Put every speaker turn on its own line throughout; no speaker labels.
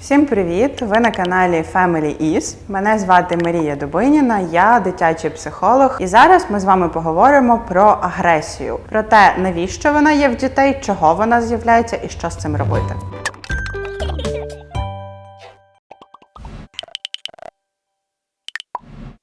Всім привіт! Ви на каналі Family Is. Мене звати Марія Дубиніна, я дитячий психолог. І зараз ми з вами поговоримо про агресію, про те, навіщо вона є в дітей, чого вона з'являється і що з цим робити.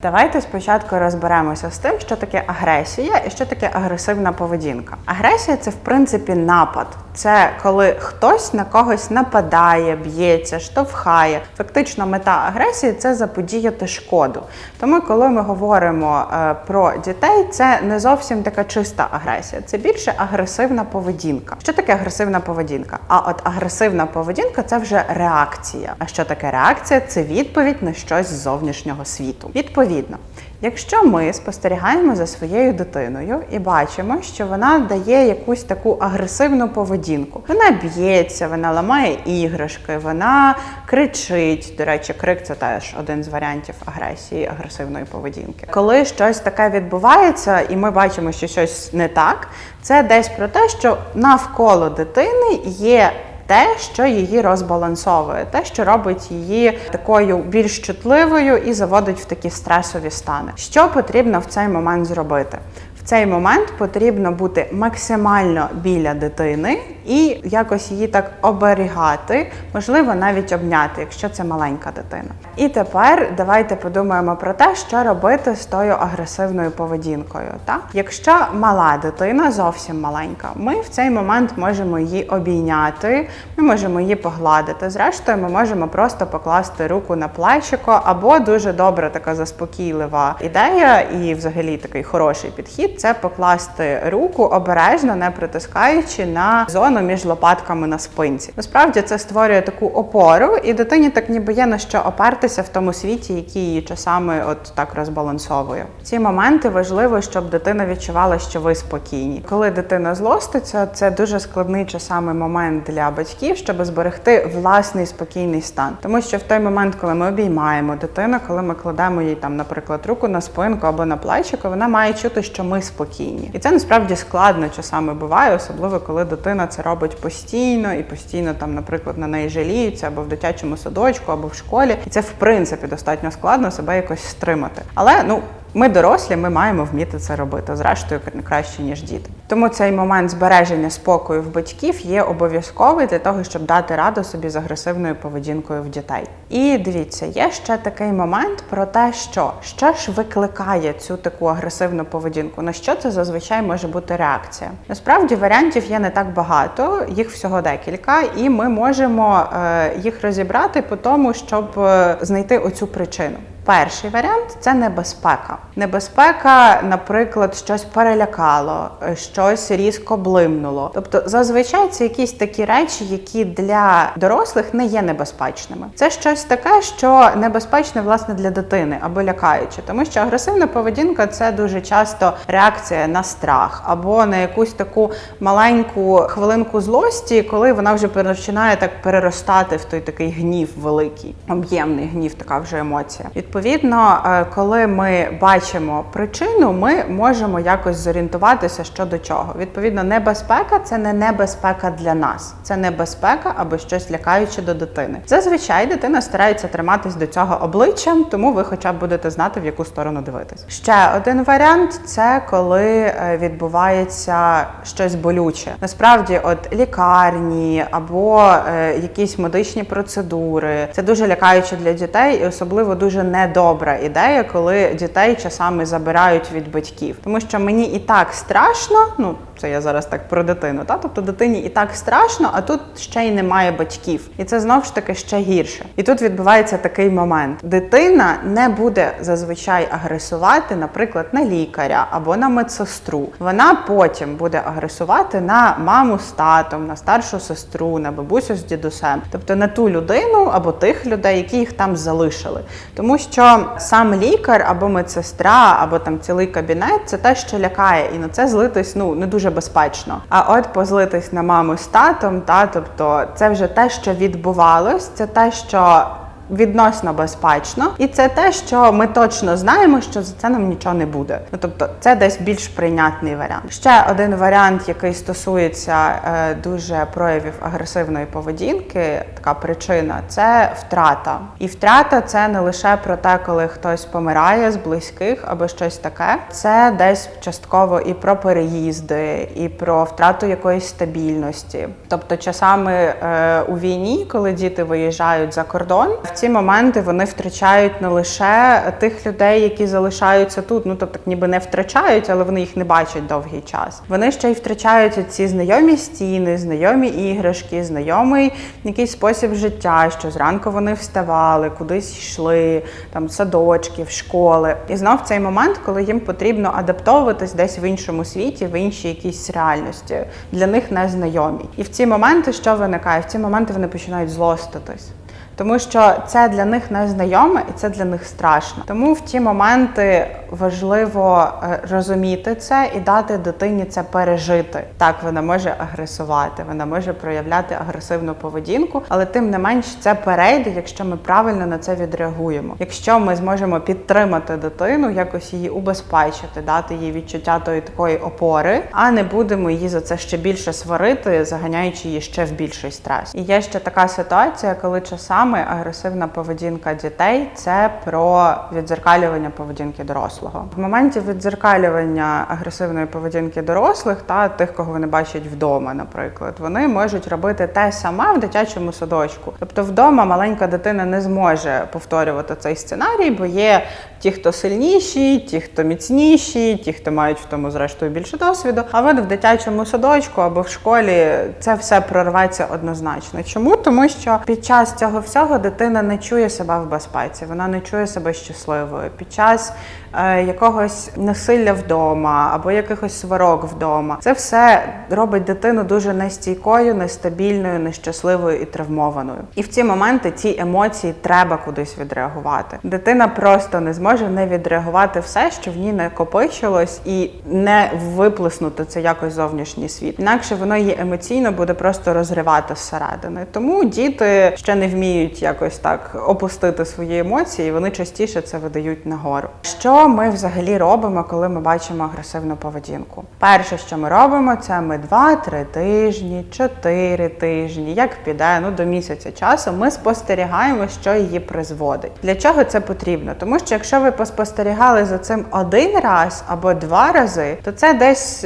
Давайте спочатку розберемося з тим, що таке агресія і що таке агресивна поведінка. Агресія це в принципі напад. Це коли хтось на когось нападає, б'ється, штовхає. Фактично, мета агресії це заподіяти шкоду. Тому, коли ми говоримо е, про дітей, це не зовсім така чиста агресія, це більше агресивна поведінка. Що таке агресивна поведінка? А от агресивна поведінка це вже реакція. А що таке реакція? Це відповідь на щось з зовнішнього світу. Відповідно. Якщо ми спостерігаємо за своєю дитиною і бачимо, що вона дає якусь таку агресивну поведінку, вона б'ється, вона ламає іграшки, вона кричить. До речі, крик це теж один з варіантів агресії, агресивної поведінки. Коли щось таке відбувається, і ми бачимо, що щось не так, це десь про те, що навколо дитини є те, що її розбалансовує, те, що робить її такою більш чутливою і заводить в такі стресові стани. Що потрібно в цей момент зробити? В цей момент потрібно бути максимально біля дитини і якось її так оберігати, можливо, навіть обняти, якщо це маленька дитина. І тепер давайте подумаємо про те, що робити з тою агресивною поведінкою. Так? Якщо мала дитина, зовсім маленька, ми в цей момент можемо її обійняти, ми можемо її погладити. Зрештою, ми можемо просто покласти руку на плечико, або дуже добра така заспокійлива ідея, і взагалі такий хороший підхід це покласти руку обережно, не притискаючи на зону між лопатками на спинці. Насправді це створює таку опору, і дитині так ніби є на що опертися в тому світі, який її часами от так розбалансовує. Ці моменти важливо, щоб дитина відчувала, що ви спокійні. Коли дитина злоститься, це дуже складний часами момент для батьків, щоб зберегти власний спокійний стан. Тому що в той момент, коли ми обіймаємо дитину, коли ми кладемо їй там, наприклад, руку на спинку або на плечико, вона має чути, що ми спокійні, і це насправді складно часами буває, особливо коли дитина це робить постійно і постійно там, наприклад, на неї жаліються або в дитячому садочку, або в школі. І це в принципі достатньо складно себе якось стримати. Але ну. Ми дорослі, ми маємо вміти це робити, зрештою краще ніж діти. Тому цей момент збереження спокою в батьків є обов'язковий для того, щоб дати раду собі з агресивною поведінкою в дітей. І дивіться, є ще такий момент про те, що що ж викликає цю таку агресивну поведінку. На що це зазвичай може бути реакція? Насправді варіантів є не так багато, їх всього декілька, і ми можемо е, їх розібрати по тому, щоб е, знайти оцю причину. Перший варіант це небезпека. Небезпека, наприклад, щось перелякало, щось різко блимнуло. Тобто, зазвичай це якісь такі речі, які для дорослих не є небезпечними. Це щось таке, що небезпечне власне для дитини або лякаюче, тому що агресивна поведінка це дуже часто реакція на страх або на якусь таку маленьку хвилинку злості, коли вона вже починає так переростати в той такий гнів великий, об'ємний гнів, така вже емоція. Відповідно, е, коли ми бачимо причину, ми можемо якось зорієнтуватися щодо чого. Відповідно, небезпека це не небезпека для нас, це небезпека або щось лякаюче до дитини. Зазвичай дитина старається триматись до цього обличчям, тому ви хоча б будете знати, в яку сторону дивитись. Ще один варіант це коли е, відбувається щось болюче. Насправді, от лікарні або е, якісь медичні процедури, це дуже лякаюче для дітей, і особливо дуже недобра ідея, коли дітей часами забирають від батьків, тому що мені і так страшно, ну це я зараз так про дитину, та? Тобто дитині і так страшно, а тут ще й немає батьків, і це знов ж таки ще гірше. І тут відбувається такий момент: дитина не буде зазвичай агресувати, наприклад, на лікаря або на медсестру. Вона потім буде агресувати на маму з татом, на старшу сестру, на бабусю з дідусем, тобто на ту людину або тих людей, які їх там залишили, тому що сам лікар або медсестра, або там цілий кабінет це те, що лякає, і на це злитись ну не дуже безпечно. А от позлитись на маму з татом, та тобто це вже те, що відбувалось, це те, що відносно безпечно, і це те, що ми точно знаємо, що за це нам нічого не буде. Ну тобто, це десь більш прийнятний варіант. Ще один варіант, який стосується е, дуже проявів агресивної поведінки, така причина це втрата. І втрата це не лише про те, коли хтось помирає з близьких або щось таке. Це десь частково і про переїзди, і про втрату якоїсь стабільності. Тобто, часами е, у війні, коли діти виїжджають за кордон, в ці моменти вони втрачають не лише тих людей, які залишаються тут. Ну тобто, ніби не втрачають, але вони їх не бачать довгий час. Вони ще й втрачають ці знайомі стіни, знайомі іграшки, знайомий якийсь спосіб життя, що зранку вони вставали, кудись йшли, там садочки, в школи. І знов цей момент, коли їм потрібно адаптовуватись десь в іншому світі, в іншій якійсь реальності, для них незнайомі. І в ці моменти, що виникає? В ці моменти вони починають злоститись. Тому що це для них незнайоме і це для них страшно. Тому в ті моменти важливо е, розуміти це і дати дитині це пережити. Так, вона може агресувати, вона може проявляти агресивну поведінку, але тим не менш це перейде, якщо ми правильно на це відреагуємо. Якщо ми зможемо підтримати дитину, якось її убезпечити, дати їй відчуття тої такої опори, а не будемо її за це ще більше сварити, заганяючи її ще в більший стрес. І є ще така ситуація, коли часами агресивна поведінка дітей це про відзеркалювання поведінки дорослого. В моменті відзеркалювання агресивної поведінки дорослих та тих, кого вони бачать вдома, наприклад, вони можуть робити те саме в дитячому садочку. Тобто, вдома маленька дитина не зможе повторювати цей сценарій, бо є ті, хто сильніші, ті, хто міцніші, ті, хто мають в тому зрештою більше досвіду. А от в дитячому садочку або в школі це все прорветься однозначно. Чому? Тому що під час цього всього дитина не чує себе в безпеці, вона не чує себе щасливою. Під час е, якогось насилля вдома або якихось сварок вдома, це все робить дитину дуже нестійкою, нестабільною, нещасливою і травмованою. І в ці моменти ці емоції треба кудись відреагувати. Дитина просто не зможе не відреагувати все, що в ній накопичилось, і не виплеснути це якось зовнішній світ. Інакше воно її емоційно буде просто розривати зсередини. Тому діти ще не вміють якось так опустити свої емоції, і вони частіше це видають нагору. Що ми взагалі робимо, коли ми бачимо агресивну поведінку? Перше, що ми робимо, це ми 2-3 тижні, 4 тижні, як піде, ну до місяця часу. Ми спостерігаємо, що її призводить. Для чого це потрібно? Тому що якщо ви поспостерігали за цим один раз або два рази, то це десь.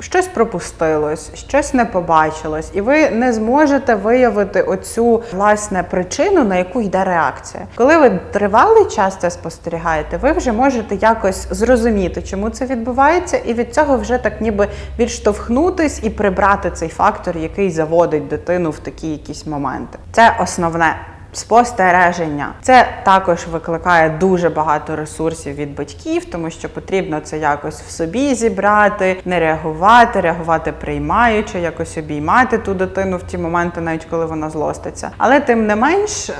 Щось пропустилось, щось не побачилось, і ви не зможете виявити оцю власне причину, на яку йде реакція. Коли ви тривалий час це спостерігаєте, ви вже можете якось зрозуміти, чому це відбувається, і від цього вже так ніби відштовхнутись і прибрати цей фактор, який заводить дитину в такі якісь моменти. Це основне. Спостереження це також викликає дуже багато ресурсів від батьків, тому що потрібно це якось в собі зібрати, не реагувати, реагувати приймаючи, якось обіймати ту дитину в ті моменти, навіть коли вона злоститься. Але тим не менш.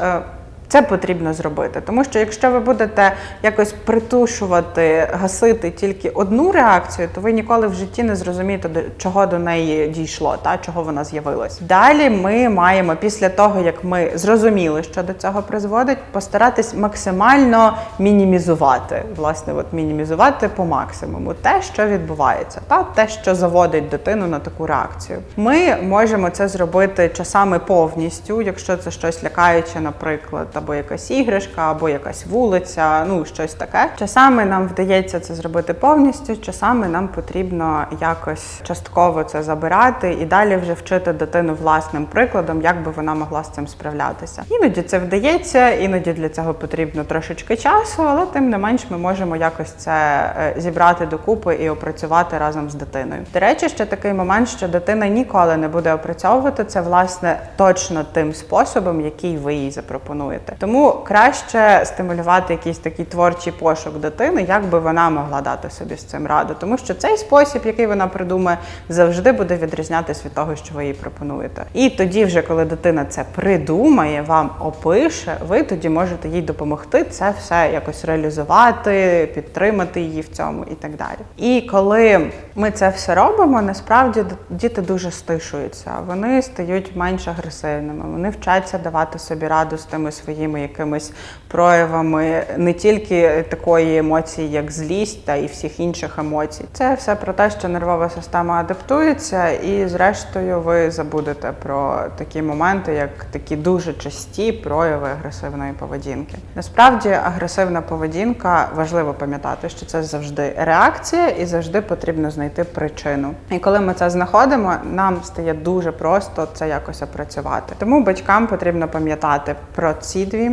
Це потрібно зробити, тому що якщо ви будете якось притушувати, гасити тільки одну реакцію, то ви ніколи в житті не зрозумієте, до чого до неї дійшло, та чого вона з'явилась. Далі ми маємо після того, як ми зрозуміли, що до цього призводить, постаратись максимально мінімізувати, власне, от мінімізувати по максимуму те, що відбувається, та те, що заводить дитину на таку реакцію. Ми можемо це зробити часами повністю, якщо це щось лякаюче, наприклад або якась іграшка, або якась вулиця, ну щось таке. Часами нам вдається це зробити повністю, часами нам потрібно якось частково це забирати і далі вже вчити дитину власним прикладом, як би вона могла з цим справлятися. Іноді це вдається, іноді для цього потрібно трошечки часу, але тим не менш ми можемо якось це е, зібрати докупи і опрацювати разом з дитиною. До речі, ще такий момент, що дитина ніколи не буде опрацьовувати це власне точно тим способом, який ви їй запропонуєте. Тому краще стимулювати якийсь такий творчий пошук дитини, як би вона могла дати собі з цим раду. Тому що цей спосіб, який вона придумає, завжди буде відрізнятися від того, що ви їй пропонуєте. І тоді, вже коли дитина це придумає, вам опише, ви тоді можете їй допомогти це все якось реалізувати, підтримати її в цьому і так далі. І коли ми це все робимо, насправді діти дуже стишуються, вони стають менш агресивними, вони вчаться давати собі раду з тими своїми своїми якимись проявами не тільки такої емоції, як злість, та і всіх інших емоцій. Це все про те, що нервова система адаптується, і зрештою ви забудете про такі моменти, як такі дуже часті прояви агресивної поведінки. Насправді, агресивна поведінка важливо пам'ятати, що це завжди реакція, і завжди потрібно знайти причину. І коли ми це знаходимо, нам стає дуже просто це якось опрацювати. Тому батькам потрібно пам'ятати про ці дві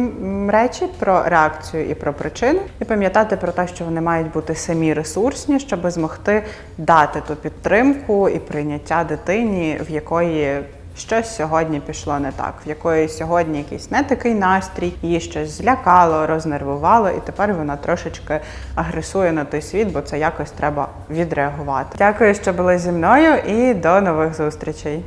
речі: про реакцію і про причину, і пам'ятати про те, що вони мають бути самі ресурсні, щоб змогти дати ту підтримку і прийняття дитині, в якої щось сьогодні пішло не так, в якої сьогодні якийсь не такий настрій, її щось злякало, рознервувало, і тепер вона трошечки агресує на той світ, бо це якось треба відреагувати. Дякую, що були зі мною, і до нових зустрічей.